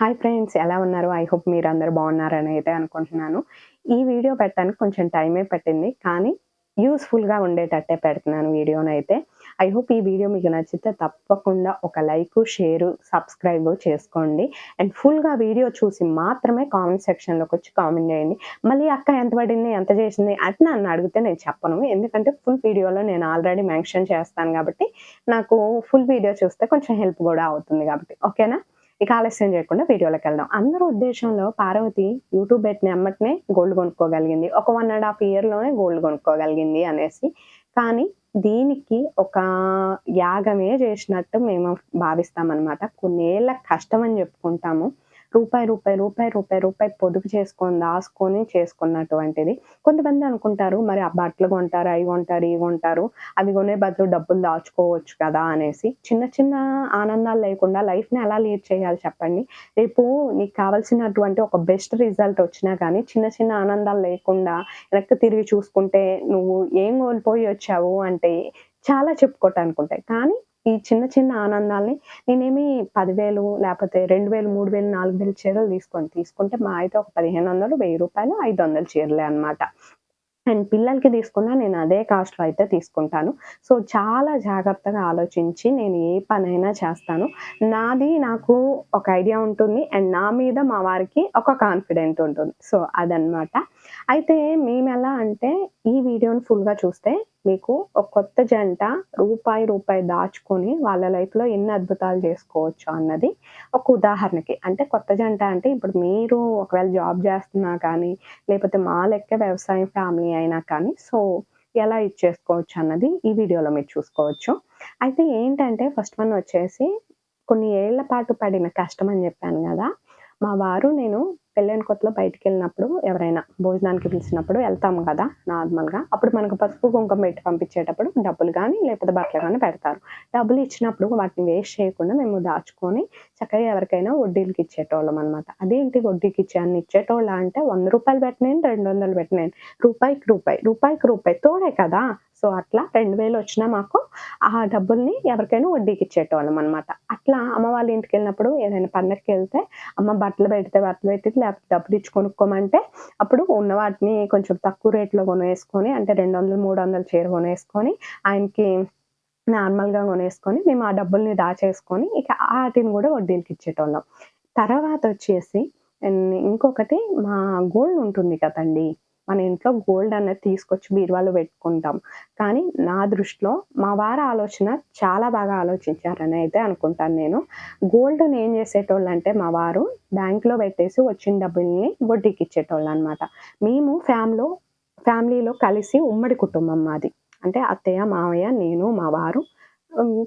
Hi friends ఎలా ఉన్నారు? I hope మీరు అందరు బాగున్నారని అయితే అనుకుంటున్నాను. ఈ వీడియో పెట్టడానికి కొంచెం టైమే పట్టింది కానీ యూస్ఫుల్గా ఉండేటట్టే పెడుతున్నాను వీడియోని అయితే. ఐ హోప్ ఈ వీడియో మీకు నచ్చితే తప్పకుండా ఒక లైక్ షేర్ సబ్స్క్రైబ్ చేసుకోండి. అండ్ ఫుల్గా వీడియో చూసి మాత్రమే కామెంట్ సెక్షన్లోకి వచ్చి కామెంట్ చేయండి. మళ్ళీ అక్క ఎంత పడింది ఎంత చేసింది అని నన్ను అడిగితే నేను చెప్పను. ఎందుకంటే ఫుల్ వీడియోలో నేను ఆల్రెడీ మెన్షన్ చేస్తాను కాబట్టి నాకు ఫుల్ వీడియో చూస్తే కొంచెం హెల్ప్ కూడా అవుతుంది కాబట్టి. ఓకేనా ఇక ఆలస్యం చేయకుండా వీడియోలోకి వెళ్దాం. అందరి ఉద్దేశంలో పార్వతి యూట్యూబ్ పెట్టిన అమ్మటనే గోల్డ్ కొనుక్కోగలిగింది. ఒక వన్ అండ్ హాఫ్ ఇయర్లోనే గోల్డ్ కొనుక్కోగలిగింది అనేసి. కానీ దీనికి ఒక యాగమే చేసినట్టు మేము భావిస్తామన్నమాట. కొన్నేళ్ళ కష్టం అని చెప్పుకుంటాము. రూపాయి రూపాయి రూపాయి రూపాయి రూపాయి పొదుపు చేసుకొని దాసుకొని చేసుకున్నటువంటిది. కొంతమంది అనుకుంటారు మరి ఆ బట్టలు కొంటారు అవి కొంటారు ఇవి కొంటారు అవి కొనే బదులు డబ్బులు దాచుకోవచ్చు కదా అనేసి చిన్న చిన్న ఆనందాలు లేకుండా లైఫ్ని ఎలా లీడ్ చేయాలి చెప్పండి. రేపు నీకు కావాల్సినటువంటి ఒక బెస్ట్ రిజల్ట్ వచ్చినా కానీ చిన్న చిన్న ఆనందాలు లేకుండా వెనక్కి తిరిగి చూసుకుంటే నువ్వు ఏం కోల్పోయి వచ్చావు అంటే చాలా చెప్పుకోవటానికి ఉంటాయి. కానీ ఈ చిన్న చిన్న ఆనందాల్ని నేనేమి పదివేలు లేకపోతే రెండు వేలు మూడు వేలు నాలుగు వేలు చీరలు తీసుకొని తీసుకుంటే మా అయితే ఒక పదిహేను వందలు వెయ్యి రూపాయలు ఐదు వందలు చీరలే అనమాట అండ్ పిల్లలకి తీసుకున్నా నేను అదే కాస్ట్లో అయితే తీసుకుంటాను. సో చాలా జాగ్రత్తగా ఆలోచించి నేను ఏ పనైనా చేస్తాను. నాది నాకు ఒక ఐడియా ఉంటుంది అండ్ నా మీద మా వారికి ఒక కాన్ఫిడెంట్ ఉంటుంది. సో అదనమాట అయితే మేము ఎలా అంటే ఈ వీడియోని ఫుల్గా చూస్తే మీకు ఒక కొత్త జంట రూపాయి రూపాయి దాచుకొని వాళ్ళ లైఫ్లో ఎన్ని అద్భుతాలు చేసుకోవచ్చు అన్నది ఒక ఉదాహరణకి. అంటే కొత్త జంట అంటే ఇప్పుడు మీరు ఒకవేళ జాబ్ చేస్తున్నా కానీ లేకపోతే మా లెక్క వ్యవసాయం ఫ్యామిలీ అయినా కానీ సో ఎలా ఇచ్చేసుకోవచ్చు అన్నది ఈ వీడియోలో మీరు చూసుకోవచ్చు. అయితే ఏంటంటే ఫస్ట్ వన్ వచ్చేసి కొన్ని ఏళ్ళ పాటు పడిన కష్టం అని చెప్పాను కదా. మా వారు నేను పెళ్ళైన కొత్తలో బయటికి వెళ్ళినప్పుడు ఎవరైనా భోజనానికి పిలిచినప్పుడు వెళ్తాము కదా నార్మల్గా. అప్పుడు మనకు పసుపు కుంకుమ పెట్టి పంపించేటప్పుడు డబ్బులు కానీ లేకపోతే బట్టలు కానీ పెడతారు. డబ్బులు ఇచ్చినప్పుడు వాటిని వేస్ట్ చేయకుండా మేము దాచుకొని చక్కగా ఎవరికైనా వడ్డీలకి ఇచ్చేటోళ్ళం అనమాట అదేంటి వడ్డీకి ఇచ్చాను ఇచ్చేటోళ్ళ అంటే వంద రూపాయలు పెట్టినాను రెండు వందలు పెట్టినాను రూపాయికి రూపాయి రూపాయికి రూపాయి తోడే కదా. సో అట్లా రెండు వేలు వచ్చినా మాకు ఆ డబ్బుల్ని ఎవరికైనా వడ్డీకి ఇచ్చేటోళ్ళం అనమాట అట్లా అమ్మ వాళ్ళ ఇంటికి వెళ్ళినప్పుడు ఏదైనా పండగకి వెళ్తే అమ్మ బట్టలు పెడితే బట్టలు పెట్టి డబ్బులు ఇచ్చి కొనుక్కోమంటే అప్పుడు ఉన్న వాటిని కొంచెం తక్కువ రేట్లో కొనేసుకొని అంటే రెండు వందలు మూడు వందలు చీర కొనేసుకొని ఆయనకి నార్మల్గా కొనేసుకొని మేము ఆ డబ్బుల్ని దాచేసుకొని ఇక వాటిని కూడా వడ్డీలకి ఇచ్చేటోళ్ళం తర్వాత వచ్చేసి ఇంకొకటి మా గోల్డ్ ఉంటుంది కదండి? మన ఇంట్లో గోల్డ్ అనేది తీసుకొచ్చి బీరువాలో పెట్టుకుంటాం. కానీ నా దృష్టిలో మా వారి ఆలోచన చాలా బాగా ఆలోచించారని అయితే అనుకుంటాను నేను. గోల్డ్ని ఏం చేసేటోళ్ళు అంటే మా వారు బ్యాంక్లో పెట్టేసి వచ్చిన డబ్బుల్ని వడ్డీకి ఇచ్చేటోళ్ళు అనమాట మేము ఫ్యామిలీలో ఫ్యామిలీలో కలిసి ఉమ్మడి కుటుంబం మాది. అంటే అత్తయ్య మావయ్య నేను మా వారు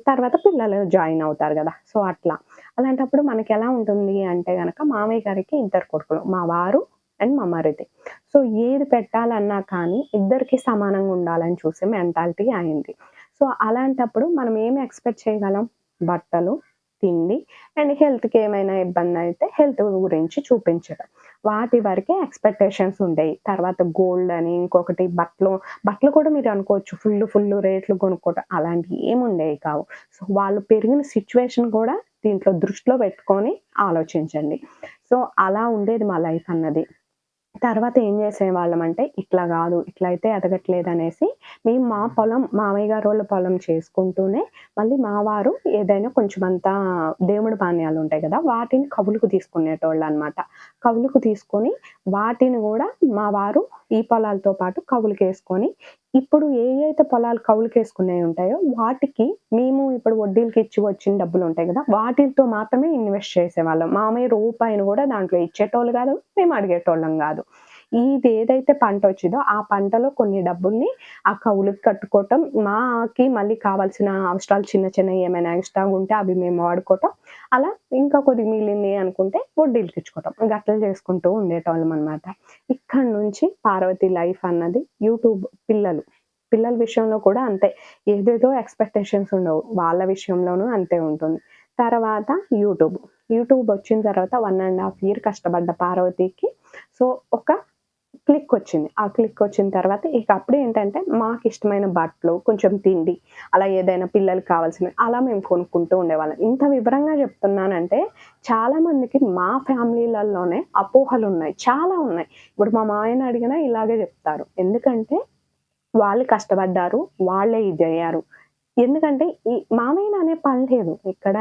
తర్వాత పిల్లలు జాయిన్ అవుతారు కదా. సో అట్లా. అలాంటప్పుడు మనకి ఎలా ఉంటుంది అంటే కనుక మామయ్య గారికి ఇద్దరు కొడుకులు. మా వారు అండ్ మా సో ఏది పెట్టాలన్నా కానీ ఇద్దరికి సమానంగా ఉండాలని చూసే మెంటాలిటీ అయింది. సో అలాంటప్పుడు మనం ఏమి ఎక్స్పెక్ట్ చేయగలం? బట్టలు తిండి అండ్ హెల్త్కి ఏమైనా ఇబ్బంది అయితే హెల్త్ గురించి చూపించడం. వాటి వరకే ఎక్స్పెక్టేషన్స్ ఉండేవి. తర్వాత గోల్డ్ అని ఇంకొకటి బట్టలు బట్టలు కూడా మీరు అనుకోవచ్చు. ఫుల్ ఫుల్ రేట్లు కొనుక్కోవటం అలాంటివి ఏమి ఉండేవి కావు. సో వాళ్ళు పెరిగిన సిచ్యువేషన్ కూడా దీంట్లో దృష్టిలో పెట్టుకొని ఆలోచించండి. సో అలా ఉండేది మా లైఫ్ అన్నది. తర్వాత ఏం చేసేవాళ్ళం అంటే ఇట్లా కాదు ఇట్లా అయితే ఎదగట్లేదు అనేసి మేము మా పొలం మామయ్య గారు వాళ్ళ పొలం చేసుకుంటూనే మళ్ళీ మా వారు ఏదైనా కొంచెం అంతా దేవుడి పానీయాలు ఉంటాయి కదా వాటిని కవులకు తీసుకునేటోళ్ళు అనమాట కవులకు తీసుకొని వాటిని కూడా మా వారు ఈ పొలాలతో పాటు కవులకు వేసుకొని ఇప్పుడు ఏ అయితే పొలాలు కౌలుకేసుకునేవి ఉంటాయో వాటికి మేము ఇప్పుడు వడ్డీలకి ఇచ్చి వచ్చిన డబ్బులు ఉంటాయి కదా వాటితో మాత్రమే ఇన్వెస్ట్ చేసేవాళ్ళం. మామయ్య రూపాయిని కూడా దాంట్లో ఇచ్చేటోళ్ళు కాదు మేము అడిగేటోళ్ళం కాదు. ఇది ఏదైతే పంట వచ్చిందో ఆ పంటలో కొన్ని డబ్బుల్ని ఆ కౌలుకి కట్టుకోవటం మాకి మళ్ళీ కావాల్సిన అవసరాలు చిన్న చిన్న ఏమైనా ఎక్స్ట్రా ఉంటే అవి మేము వాడుకోవటం అలా ఇంకా కొద్ది మిగిలింది అనుకుంటే వడ్డీలకి ఇచ్చుకోవటం గట్టలు చేసుకుంటూ ఉండేటోళ్ళం అనమాట ఇక్కడ నుంచి పార్వతి లైఫ్ అన్నది యూట్యూబ్ పిల్లలు పిల్లల విషయంలో కూడా అంతే. ఏదేదో ఎక్స్పెక్టేషన్స్ ఉండవు వాళ్ళ విషయంలోనూ అంతే ఉంటుంది. తర్వాత యూట్యూబ్ యూట్యూబ్ వచ్చిన తర్వాత వన్ అండ్ హాఫ్ ఇయర్ కష్టపడ్డ పార్వతికి సో ఒక క్లిక్ వచ్చింది ఆ క్లిక్ వచ్చిన తర్వాత ఇక అప్పుడు ఏంటంటే మాకు ఇష్టమైన బట్టలు కొంచెం తిండి అలా ఏదైనా పిల్లలకి కావాల్సినవి అలా మేము కొనుక్కుంటూ ఉండేవాళ్ళం. ఇంత వివరంగా చెప్తున్నానంటే చాలామందికి మా ఫ్యామిలీలలోనే అపోహలు ఉన్నాయి చాలా ఉన్నాయి. ఇప్పుడు మా మాయన అడిగినా ఇలాగే చెప్తారు. ఎందుకంటే వాళ్ళు కష్టపడ్డారు వాళ్ళే ఇది అయ్యారు ఎందుకంటే ఈ మామయ్య అనే పని లేదు. ఇక్కడ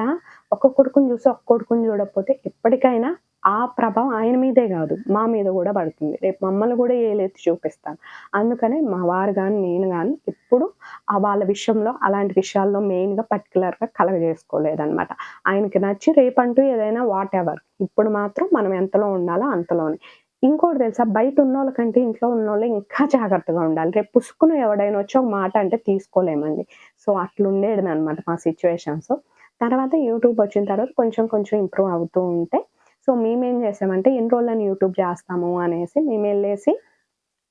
ఒక్క కొడుకుని చూసి ఒక్క కొడుకుని చూడకపోతే ఎప్పటికైనా ఆ ప్రభావం ఆయన మీదే కాదు మా మీద కూడా పడుతుంది. రేపు మమ్మల్ని కూడా ఏలెత్తి చూపిస్తాను. అందుకనే మా వారు కానీ నేను కానీ ఎప్పుడు ఆ వాళ్ళ విషయంలో అలాంటి విషయాల్లో మెయిన్గా పర్టికులర్గా కలగజేసుకోలేదన్నమాట ఆయనకి నచ్చి రేపంటూ ఏదైనా వాట్ ఎవర్ ఇప్పుడు మాత్రం మనం ఎంతలో ఉండాలో అంతలోనే. ఇంకోటి తెలుసా బయట ఉన్న వాళ్ళకంటే ఇంట్లో ఉన్న ఇంకా జాగ్రత్తగా ఉండాలి. రేపు పుసుకును ఎవడైనా వచ్చి ఒక మాట అంటే తీసుకోలేమండి. సో అట్లుండేది అనమాట మా సిచ్యువేషన్స్ తర్వాత యూట్యూబ్ వచ్చిన తర్వాత కొంచెం కొంచెం ఇంప్రూవ్ అవుతూ ఉంటే సో మేమేం చేసామంటే ఎన్ని రోజులని యూట్యూబ్ చేస్తాము అనేసి మేము వెళ్ళేసి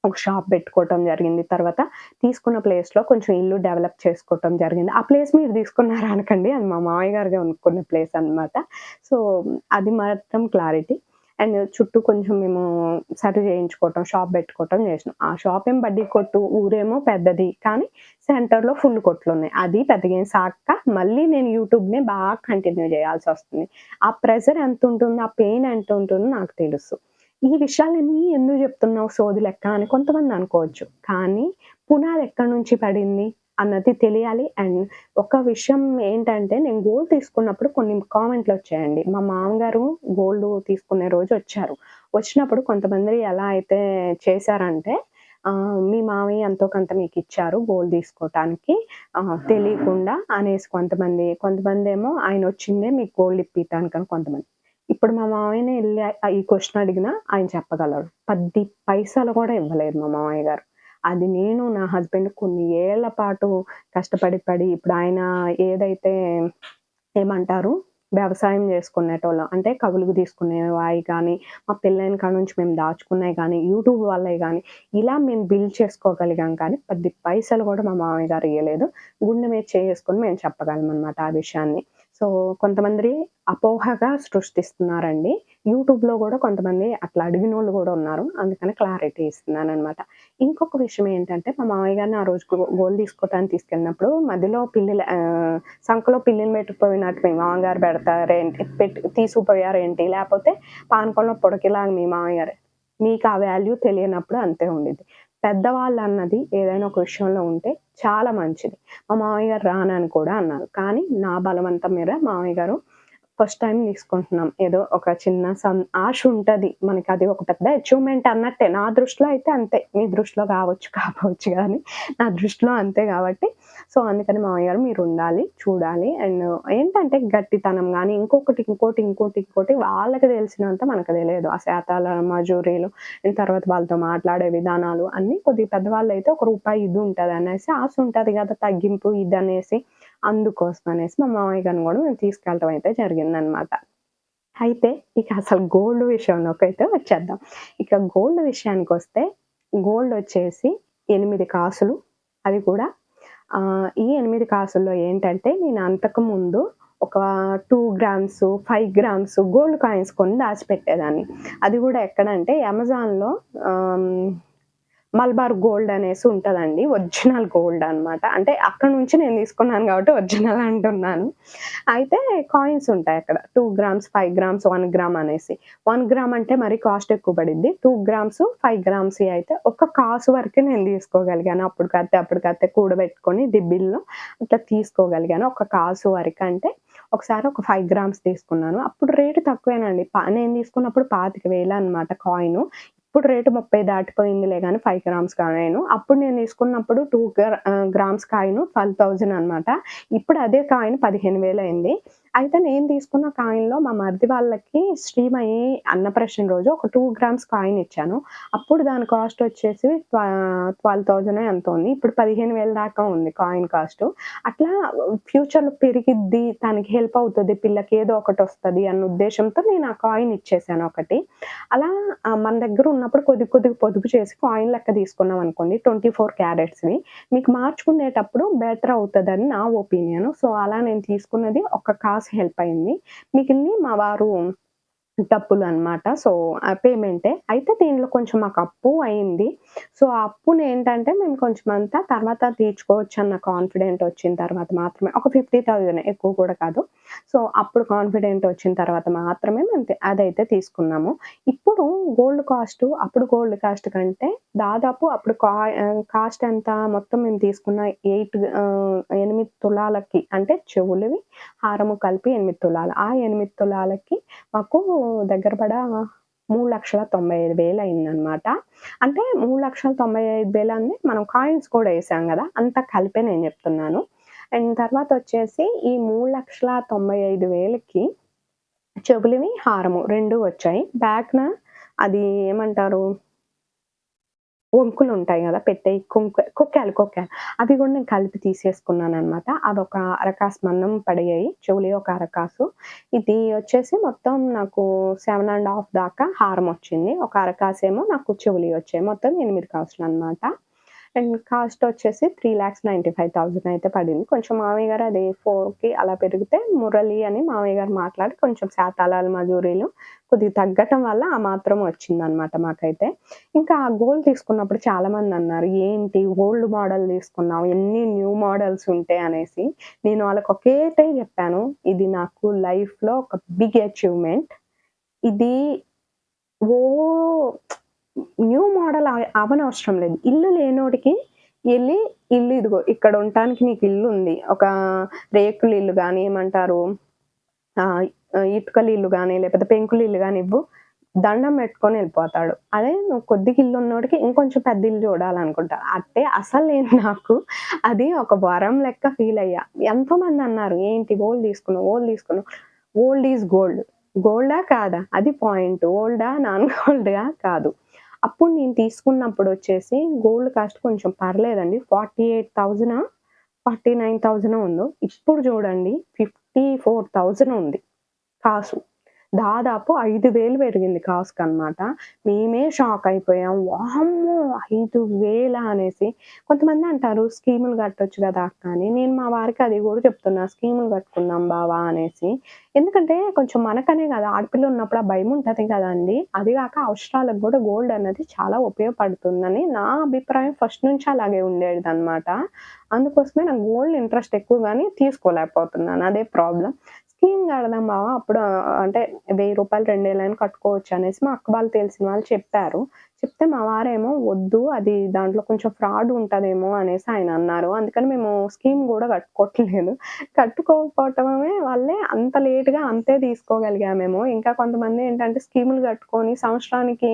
ఒక షాప్ పెట్టుకోవటం జరిగింది. తర్వాత తీసుకున్న ప్లేస్లో కొంచెం ఇల్లు డెవలప్ చేసుకోవటం జరిగింది. ఆ ప్లేస్ మీరు తీసుకున్నారా అనకండి? అది మా మామయ్య గారుగా కొనుక్కున్న ప్లేస్ అనమాట సో అది మాత్రం క్లారిటీ. అండ్ చుట్టూ కొంచెం మేము సరి చేయించుకోవటం షాప్ పెట్టుకోవటం చేసినాం. ఆ షాప్ ఏం బడ్డీ కొట్టు ఊరేమో పెద్దది కానీ సెంటర్లో ఫుల్ కొట్లు ఉన్నాయి. అది పెద్దగా సాక్క మళ్ళీ నేను యూట్యూబ్నే బాగా కంటిన్యూ చేయాల్సి వస్తుంది. ఆ ప్రెషర్ ఎంత ఉంటుందో ఆ పెయిన్ ఎంత ఉంటుందో నాకు తెలుసు. ఈ విషయాలన్నీ ఎందుకు చెప్తున్నావు సోది లెక్క అని కొంతమంది అనుకోవచ్చు. కానీ పునాది ఎక్కడి నుంచి పడింది? అన్నది తెలియాలి. అండ్ ఒక విషయం ఏంటంటే నేను గోల్డ్ తీసుకున్నప్పుడు కొన్ని కామెంట్లు వచ్చాయండి. మా మామగారు గోల్డ్ తీసుకునే రోజు వచ్చారు. వచ్చినప్పుడు కొంతమంది ఎలా అయితే చేశారంటే మీ మామయ్య ఎంతో కొంత మీకు ఇచ్చారు గోల్డ్ తీసుకోవటానికి తెలియకుండా అనేసి కొంతమంది కొంతమంది ఏమో ఆయన వచ్చిందే మీకు గోల్డ్ ఇప్పిటానికి అని కొంతమంది. ఇప్పుడు మా మామయ్యని వెళ్ళి ఈ క్వశ్చన్ అడిగినా ఆయన చెప్పగలరు. పది పైసలు కూడా ఇవ్వలేదు మా మామయ్య గారు. అది నేను నా హస్బెండ్ కొన్ని ఏళ్ళ పాటు కష్టపడి పడి ఇప్పుడు ఆయన ఏదైతే ఏమంటారు? వ్యవసాయం చేసుకునేటోళ్ళం అంటే కగులుకు తీసుకునే వాయి కానీ మా పెళ్ళైన కాడ నుంచి మేము దాచుకున్నాయి కానీ యూట్యూబ్ వాళ్ళే కానీ ఇలా మేము బిల్డ్ చేసుకోగలిగాం కానీ పది పైసలు కూడా మా మామయ్య గారు ఇవ్వలేదు గుండె మీద చేసుకొని మేము చెప్పగలం అనమాట ఆ విషయాన్ని. సో కొంతమంది అపోహగా సృష్టిస్తున్నారండి. యూట్యూబ్లో కూడా కొంతమంది అట్లా అడిగిన వాళ్ళు కూడా ఉన్నారు. అందుకని క్లారిటీ ఇస్తున్నాను అనమాట ఇంకొక విషయం ఏంటంటే మా మామయ్య గారిని ఆ రోజు గోల్ తీసుకోవటానికి తీసుకెళ్ళినప్పుడు మధ్యలో పిల్లలు సంఖలో పిల్లిని పెట్టుకుపోయినట్టు మీ మామగారు పెడతారేంటి పెట్టి తీసుకుపోయారేంటి? లేకపోతే పానకంలో పొడకిలాగా మీ మామయ్య మీకు ఆ వాల్యూ తెలియనప్పుడు అంతే ఉండేది పెద్దవాళ్ళు అన్నది ఏదైనా ఒక విషయంలో ఉంటే చాలా మంచిది. మా మామయ్య గారు రానని కూడా అన్నారు. కానీ నా బలవంతం మీద మామయ్య గారు ఫస్ట్ టైం తీసుకుంటున్నాం. ఏదో ఒక చిన్న సన్ ఆశ ఉంటుంది. మనకి అది ఒక పెద్ద అచీవ్మెంట్ అన్నట్టే. నా దృష్టిలో అయితే అంతే. మీ దృష్టిలో కావచ్చు కావచ్చు కానీ నా దృష్టిలో అంతే కాబట్టి. సో అందుకని మామయ్య గారు మీరు ఉండాలి చూడాలి. అండ్ ఏంటంటే గట్టితనం కానీ ఇంకొకటి ఇంకోటి ఇంకోటి ఇంకోటి వాళ్ళకి తెలిసినంత మనకు తెలియదు. ఆ శాతాల మజూరీలు తర్వాత వాళ్ళతో మాట్లాడే విధానాలు అన్నీ కొద్దిగా పెద్దవాళ్ళు అయితే ఒక రూపాయి ఇది ఉంటుంది అనేసి ఆశ ఉంటుంది కదా తగ్గింపు ఇది అనేసి. అందుకోసం అనేసి మా మామయ్య గారిని కూడా మేము తీసుకెళ్ళటం అయితే జరిగిందనమాట అయితే ఇక అసలు గోల్డ్ విషయంలోకి అయితే వచ్చేద్దాం. ఇక గోల్డ్ విషయానికి వస్తే గోల్డ్ వచ్చేసి ఎనిమిది కాసులు. అది కూడా ఈ ఎనిమిది కాసుల్లో ఏంటంటే నేను అంతకు ముందు ఒక two grams five grams gold coins కొని దాచిపెట్టేదాన్ని. అది కూడా ఎక్కడంటే అమెజాన్లో మల్బార్ గోల్డ్ అనేసి ఉంటుందండి ఒరిజినల్ గోల్డ్ అనమాట అంటే అక్కడ నుంచి నేను తీసుకున్నాను కాబట్టి ఒరిజినల్ అంటున్నాను. అయితే కాయిన్స్ ఉంటాయి అక్కడ two grams five grams one gram అనేసి. వన్ గ్రామ్ అంటే మరి కాస్ట్ ఎక్కువ పడింది టూ గ్రామ్స్ ఫైవ్ గ్రామ్స్ అయితే ఒక కాసు వరకే నేను తీసుకోగలిగాను. అప్పుడు కత్తే అప్పుడు కత్తే కూడబెట్టుకొని దిబ్బిల్లో అట్లా తీసుకోగలిగాను. ఒక కాసు వరకు అంటే ఒకసారి ఒక ఫైవ్ గ్రామ్స్ తీసుకున్నాను. అప్పుడు రేటు తక్కువేనండి. నేను తీసుకున్నప్పుడు పాతిక వేలు అనమాట కాయిన్. ఇప్పుడు రేటు ముప్పై దాటిపోయిందిలే కానీ ఫైవ్ గ్రామ్స్ కాయను. అప్పుడు నేను తీసుకున్నప్పుడు టూ గ్రామ్స్ కాయను ట్వెల్వ్ థౌజండ్ అనమాట ఇప్పుడు అదే కాయిన్ పదిహేను వేలు అయింది. అయితే నేను తీసుకున్న కాయిన్లో మా మరిది వాళ్ళకి శ్రీమయి అన్నప్రశ్న రోజు ఒక టూ గ్రామ్స్ కాయిన్ ఇచ్చాను. అప్పుడు దాని కాస్ట్ వచ్చేసి ట్వెల్వ్ థౌజండ్ ఎంత ఉంది. ఇప్పుడు పదిహేను వేల దాకా ఉంది కాయిన్ కాస్ట్. అట్లా ఫ్యూచర్లో పెరిగిద్ది తనకి హెల్ప్ అవుతుంది పిల్లకి ఏదో ఒకటి వస్తుంది అన్న ఉద్దేశంతో నేను ఆ కాయిన్ ఇచ్చేసాను ఒకటి. అలా మన దగ్గర ఉన్నప్పుడు కొద్ది కొద్దిగా పొదుపు చేసి కాయిన్ లెక్క తీసుకున్నాం అనుకోండి ట్వంటీ ఫోర్ క్యారెట్స్ని మీకు మార్చుకునేటప్పుడు బెటర్ అవుతుందని నా ఒపీనియన్. సో అలా నేను తీసుకున్నది ఒక కాస్ట్ హెల్ప్ అయింది. మిగిలిన మా వారు డబ్బులు అనమాట. సో, ఆ పేమెంటే. అయితే దీనిలో కొంచెం మాకు అప్పు అయింది. సో, ఆ అప్పుని ఏంటంటే మేము కొంచెం అంతా తర్వాత తీర్చుకోవచ్చు అన్న కాన్ఫిడెంట్ వచ్చిన తర్వాత మాత్రమే ఒక 50,000 ఎక్కువ కూడా కాదు. సో, అప్పుడు కాన్ఫిడెంట్ వచ్చిన తర్వాత మాత్రమే మేము అదైతే తీసుకున్నాము. ఇప్పుడు గోల్డ్ కాస్ట్ అప్పుడు గోల్డ్ కాస్ట్ కంటే దాదాపు అప్పుడు కా కాస్ట్ ఎంత మొత్తం మేము తీసుకున్న ఎయిట్ ఎనిమిది తులాలకి అంటే చెవులవి, హారము కలిపి ఎనిమిది తులాలు. ఆ ఎనిమిది తులాలకి మాకు దగ్గర పడ మూడు లక్షల తొంభై ఐదు వేలు అయిందనమాట అంటే మూడు లక్షల తొంభై ఐదు వేలు అంది మనం కాయిన్స్ కూడా వేసాం కదా అంత కలిపే నేను చెప్తున్నాను. అండ్ తర్వాత వచ్చేసి ఈ మూడు లక్షల తొంభై ఐదు వేలకి చెవులివి హారము రెండు వచ్చాయి. బ్యాక్న అది ఏమంటారు? వంకులుంటాయి కదా పెట్టేయి కొంక కొక్కాలు, కొక్కాలు. అవి కూడా నేను కలిపి తీసేసుకున్నాను తీసేసుకున్నాననమాట. అదొక అరకాసు మన్నం పడియాయి. చెవులే ఒక అరకాసు. ఇది వచ్చేసి మొత్తం నాకు సెవెన్ అండ్ హాఫ్ దాకా హారం వచ్చింది ఒక అరకాసేమో నాకు చెవులి వచ్చాయి. మొత్తం ఎనిమిది కాసులు అనమాట అండ్ కాస్ట్ వచ్చేసి 3,95,000 అయితే పడింది. కొంచెం మామయ్య గారు అది ఫోర్కి అలా పెరిగితే మురళి అని మామయ్య గారు మాట్లాడి కొంచెం శాతాలాలు, మజూరీలు కొద్దిగా తగ్గటం వల్ల ఆ మాత్రం వచ్చిందనమాట మాకైతే. ఇంకా ఆ గోల్డ్ తీసుకున్నప్పుడు చాలామంది అన్నారు "ఏంటి ఓల్డ్ మోడల్ తీసుకున్నావు. ఎన్ని న్యూ మోడల్స్ ఉంటాయి" అనేసి. నేను వాళ్ళకి ఒకేటే చెప్పాను ఇది నాకు లైఫ్‌లో ఒక బిగ్ అచీవ్‌మెంట్. ఇది ఓ న్యూ మోడల్ అవనవసరం లేదు. ఇల్లు లేనోడికి వెళ్ళి ఇల్లు ఇదిగో ఇక్కడ ఉండటానికి నీకు ఇల్లు ఉంది ఒక రేకుల ఇల్లు కానీ ఏమంటారు ఇటుకల ఇల్లు కానీ లేకపోతే పెంకుల ఇల్లు కానీ ఇవ్వు. దండం పెట్టుకొని వెళ్ళిపోతాడు అదే నువ్వు కొద్దిగా ఇల్లున్నోడికి ఇంకొంచెం పెద్ద ఇల్లు చూడాలనుకుంటా అట్టే అసలు నేను నాకు అది ఒక వరం లెక్క ఫీల్ అయ్యా. ఎంతోమంది అన్నారు, "ఏంటి ఓల్డ్ తీసుకున్నావు, ఓల్డ్ తీసుకున్నావు." Old is gold. గోల్డా? కాదా? అది పాయింట్. ఓల్డా? నాన్ గోల్డ్గా కాదు. అప్పుడు నేను తీసుకున్నప్పుడు వచ్చేసి గోల్డ్ కాస్ట్ కొంచెం పర్లేదండి. Forty eight thousand forty nine thousand ఉందో? ఇప్పుడు చూడండి ఫిఫ్టీ ఫోర్ థౌజండ్ ఉంది. కాసు. దాదాపు ఐదు వేలు పెరిగింది కాసుకనమాట. మేమే షాక్ అయిపోయాం. వామ్మో! 5,000 అనేసి. కొంతమంది అంటారు, "స్కీములు కట్టొచ్చు కదా అక్క" అని. నేను మా వారికి అది కూడా చెప్తున్నా. స్కీములు కట్టుకుందాం బావా అనేసి. ఎందుకంటే కొంచెం మనకనే కదా ఆడపిల్ల ఉన్నప్పుడు ఆ భయం ఉంటుంది కదండి అది కాక అవసరాలకు కూడా గోల్డ్ అనేది చాలా ఉపయోగపడుతుందని నా అభిప్రాయం ఫస్ట్ నుంచి అలాగే ఉండేది అనమాట అందుకోసమే నాకు గోల్డ్ ఇంట్రెస్ట్ ఎక్కువ కానీ తీసుకోలేకపోతున్నాను. అదే ప్రాబ్లం స్కీమ్ కడదాం బావా అప్పుడు ఆహ్, అంటే రూ. 1,000, 2,000 కట్టుకోవచ్చు అనేసి మా అక్క వాళ్ళు తెలిసిన వాళ్ళు చెప్పారు. చెప్తే మా వారేమో వద్దు అది దాంట్లో కొంచెం ఫ్రాడ్ ఉంటుందేమో అనేసి ఆయన అన్నారు. అందుకని మేము స్కీమ్ కూడా కట్టుకోవట్లేదు. కట్టుకోకపోవటమే వల్లే అంత లేట్‌గా అంతే తీసుకోగలిగామేమో. ఇంకా కొంతమంది ఏంటంటే స్కీములు కట్టుకొని సంవత్సరానికి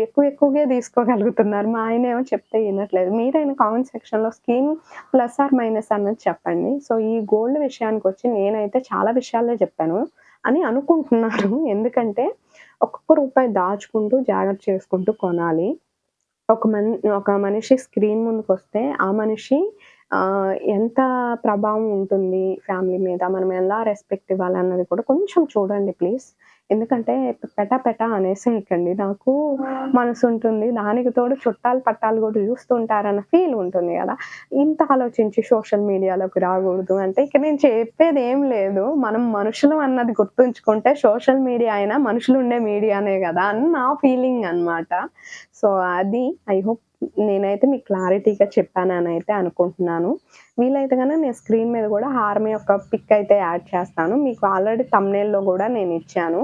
ఎక్కువ ఎక్కువగా తీసుకోగలుగుతున్నారు. మా ఆయన ఏమో చెప్తే ఇనట్లేదు. మీరైనా కామెంట్ సెక్షన్‌లో స్కీమ్ ప్లస్ ఆర్ మైనస్ అన్నది చెప్పండి. సో, ఈ గోల్డ్ విషయానికి వచ్చి నేనైతే చాలా విషయాలే చెప్పాను అని అనుకుంటున్నాను. ఎందుకంటే ఒక్కొక్క రూపాయి దాచుకుంటూ, జాగ్రత్త చేసుకుంటూ కొనాలి. ఒక మన్ ఒక మనిషి స్క్రీన్ ముందుకొస్తే ఆ మనిషి ఎంత ప్రభావం ఉంటుంది ఫ్యామిలీ మీద, మనం ఎలా రెస్పెక్ట్ ఇవ్వాలన్నది కూడా కొంచెం చూడండి ప్లీజ్. ఎందుకంటే పెటా పెటా అనేసేయకండి. నాకు మనసుంటుంది. దానికి తోడు చుట్టాలు పట్టాలు కూడా చూస్తుంటారన్న ఫీల్ ఉంటుంది కదా ఇంత ఆలోచించి సోషల్ మీడియాలోకి రాకూడదు అంటే ఇక నేను చెప్పేది ఏం లేదు. మనం మనుషులు అన్నది గుర్తుంచుకుంటే సోషల్ మీడియా అయినా మనుషులు ఉండే మీడియానే కదా అని నా ఫీలింగ్ అనమాట. సో, అది ఐ హోప్ నేనైతే మీకు క్లారిటీగా చెప్పాననైతే అనుకుంటున్నాను. వీలైతే కానీ నేను స్క్రీన్ మీద కూడా హార్మీ యొక్క పిక్ అయితే యాడ్ చేస్తాను. మీకు ఆల్రెడీ తమ్నెల్లో కూడా నేను ఇచ్చాను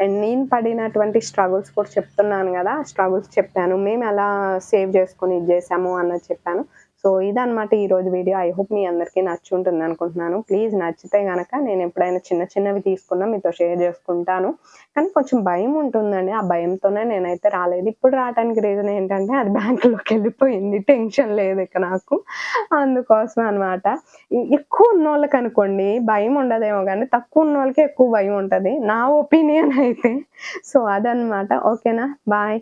అండ్ నేను పడినటువంటి స్ట్రగుల్స్ కూడా చెప్తున్నాను కదా స్ట్రగుల్స్ చెప్పాను. మేము ఎలా సేవ్ చేసుకొని ఇది చేసాము అన్నది చెప్పాను. సో, ఇదనమాట ఈరోజు వీడియో. ఐ హోప్ మీ అందరికీ నచ్చుంటుందనుకుంటున్నాను. ప్లీజ్ నచ్చితే కనుక నేను ఎప్పుడైనా చిన్న చిన్నవి తీసుకున్నా మీతో షేర్ చేసుకుంటాను. కానీ కొంచెం భయం ఉంటుందండి. ఆ భయంతోనే నేనైతే రాలేదు. ఇప్పుడు రావటానికి రీజన్ ఏంటంటే అది బ్యాంకులోకి వెళ్ళిపోయింది టెన్షన్ లేదు ఇక నాకు. అందుకోసం అనమాట. ఉన్న వాళ్ళకి అనుకోండి భయం ఉండదేమో కానీ తక్కువ ఉన్న వాళ్ళకి ఎక్కువ భయం ఉంటుంది నా ఒపీనియన్ అయితే. సో, అదనమాట. ఓకేనా? బాయ్.